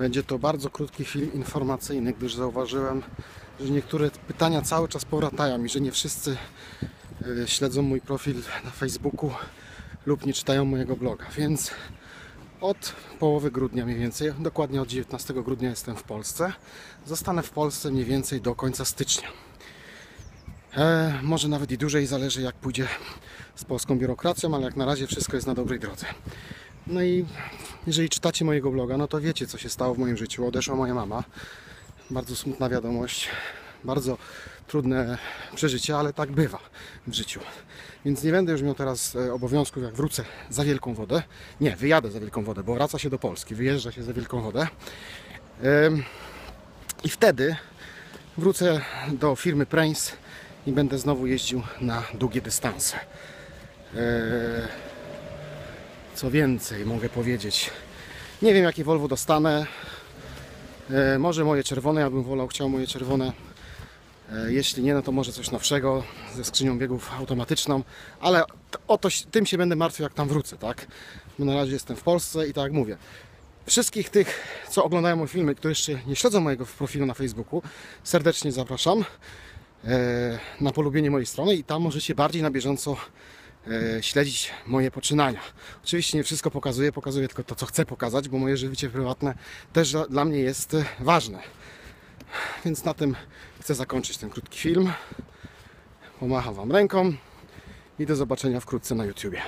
Będzie to bardzo krótki film informacyjny, gdyż zauważyłem, że niektóre pytania cały czas powracają i że nie wszyscy e, śledzą mój profil na Facebooku lub nie czytają mojego bloga. Więc od połowy grudnia mniej więcej, dokładnie od 19 grudnia jestem w Polsce. Zostanę w Polsce mniej więcej do końca stycznia. E, może nawet i dłużej, zależy jak pójdzie z polską biurokracją, ale jak na razie wszystko jest na dobrej drodze. No i jeżeli czytacie mojego bloga, no to wiecie co się stało w moim życiu. Odeszła moja mama. Bardzo smutna wiadomość. Bardzo trudne przeżycie, ale tak bywa w życiu. Więc nie będę już miał teraz e, obowiązków, jak wrócę za wielką wodę. Nie, wyjadę za wielką wodę, bo wraca się do Polski, wyjeżdża się za wielką wodę. I wtedy wrócę do firmy Prince i będę znowu jeździł na długie dystanse. Co więcej mogę powiedzieć? Nie wiem jakie Volvo dostanę. E, może moje czerwone, ja bym wolał, chciał moje czerwone. E, jeśli nie, no to może coś nowszego ze skrzynią biegów automatyczną, ale o to, tym się będę martwił jak tam wrócę, tak? Bo na razie jestem w Polsce i tak jak mówię, wszystkich tych, co oglądają moje filmy, którzy jeszcze nie śledzą mojego profilu na Facebooku, serdecznie zapraszam e, na polubienie mojej strony i tam możecie bardziej na bieżąco śledzić moje poczynania. Oczywiście nie wszystko pokazuję, pokazuję tylko to, co chcę pokazać, bo moje życie prywatne też dla- dla mnie jest e, ważne. Więc na tym chcę zakończyć ten krótki film. Pomacham Wam ręką i do zobaczenia wkrótce na YouTubie.